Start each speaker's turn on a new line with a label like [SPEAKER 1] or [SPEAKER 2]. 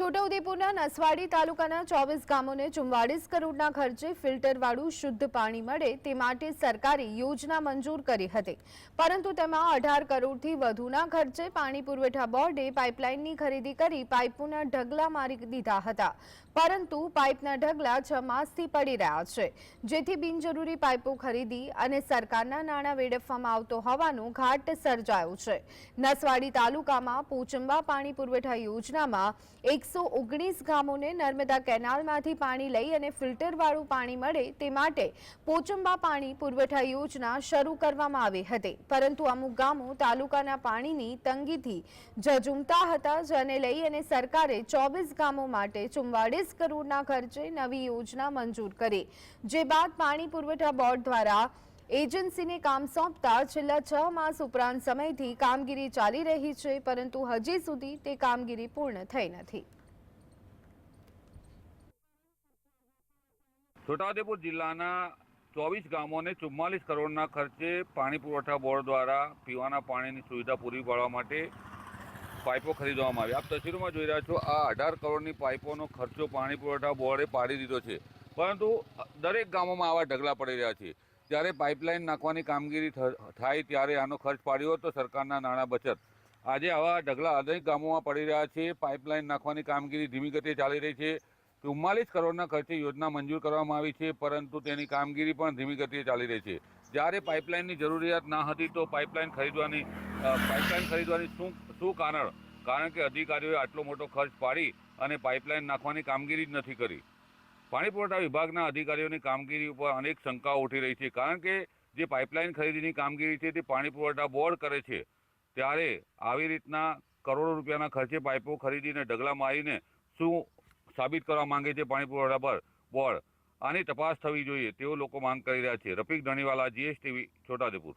[SPEAKER 1] છોટાઉદેપુરના નસવાડી તાલુકાના ચોવીસ ગામોને ચુમ્વાળીસ કરોડના ખર્ચે ફિલ્ટરવાળું શુદ્ધ પાણી મળે તે માટે સરકારે યોજના મંજૂર કરી હતી. પરંતુ તેમાં અઢાર કરોડથી વધુના ખર્ચે પાણી પુરવઠા બોર્ડે પાઇપલાઇનની ખરીદી કરી પાઇપોના ઢગલા મારી દીધા હતા. પરંતુ પાઇપના ઢગલા છ માસથી પડી રહ્યા છે. જેથી બિનજરૂરી પાઇપો ખરીદી અને સરકારના નાણાં વેડફવામાં આવતો હોવાનું ઘાટ સર્જાયો છે. નસવાડી તાલુકામાં પોચંબા પાણી પુરવઠા યોજનામાં એકસો ઓગણીસ ગામોને નર્મદા કેનાલમાંથી પાણી લઈ અને ફિલ્ટરવાળું પાણી મળે તે માટે પોચંબા પાણી પુરવઠા યોજના શરૂ કરવામાં આવી હતી. પરંતુ અમુક ગામો તાલુકાના પાણીની તંગીથી ઝઝૂમતા હતા, જેને લઈ અને સરકારે ચોવીસ ગામો માટે ચુમ્વાળીસ કરોડના ખર્ચે નવી યોજના મંજૂર કરી. જે બાદ પાણી પુરવઠા બોર્ડ દ્વારા એજન્સીને કામ સોંપતા છેલ્લા છ માસ ઉપરાંત સમયથી કામગીરી ચાલી રહી છે, પરંતુ હજી સુધી તે કામગીરી પૂર્ણ થઈ નથી.
[SPEAKER 2] છોટાઉદેપુર જિલ્લાના ચોવીસ ગામોને ચુમ્માલીસ કરોડના ખર્ચે પાણી પુરવઠા બોર્ડ દ્વારા પીવાના પાણીની સુવિધા પૂરી પાડવા માટે પાઇપો ખરીદવામાં આવી. આપ તસવીરોમાં જોઈ રહ્યા છો, આ અઢાર કરોડની પાઇપોનો ખર્ચો પાણી પુરવઠા બોર્ડે પાડી દીધો છે. પરંતુ દરેક ગામોમાં આવા ઢગલા પડી રહ્યા છે. જ્યારે પાઇપલાઇન નાખવાની કામગીરી થાય ત્યારે આનો ખર્ચ પાડ્યો તો સરકારના નાણાં બચત. આજે આવા ઢગલા અનેક ગામોમાં પડી રહ્યા છે. પાઇપલાઇન નાખવાની કામગીરી ધીમી ગતિએ ચાલી રહી છે. ચુમ્માલીસ કરોડના ખર્ચે યોજના મંજૂર કરવામાં આવી છે, પરંતુ તેની કામગીરી પણ ધીમી ગતિએ ચાલી રહી છે. જ્યારે પાઇપલાઇનની જરૂરિયાત ના હતી તો પાઇપલાઇન ખરીદવાની પાઇપલાઇન ખરીદવાની શું શું કારણ? કારણ કે અધિકારીઓએ આટલો મોટો ખર્ચ પાડી અને પાઇપલાઇન નાખવાની કામગીરી જ નથી કરી. પાણી પુરવઠા વિભાગના અધિકારીઓની કામગીરી ઉપર અનેક શંકાઓ ઉઠી રહી છે. કારણ કે જે પાઇપલાઇન ખરીદીની કામગીરી છે તે પાણી પુરવઠા બોર્ડ કરે છે. ત્યારે આવી રીતના કરોડો રૂપિયાના ખર્ચે પાઇપો ખરીદીને ઢગલા મારીને શું સાબિત કરવા માંગે છે પાણી પુરવઠા પર. બોર્ડ આની તપાસ થવી જોઈએ, તેવો લોકો માંગ કરી રહ્યા છે. રફીક ધણીવાલા, જીએસટીવી, છોટાઉદેપુર.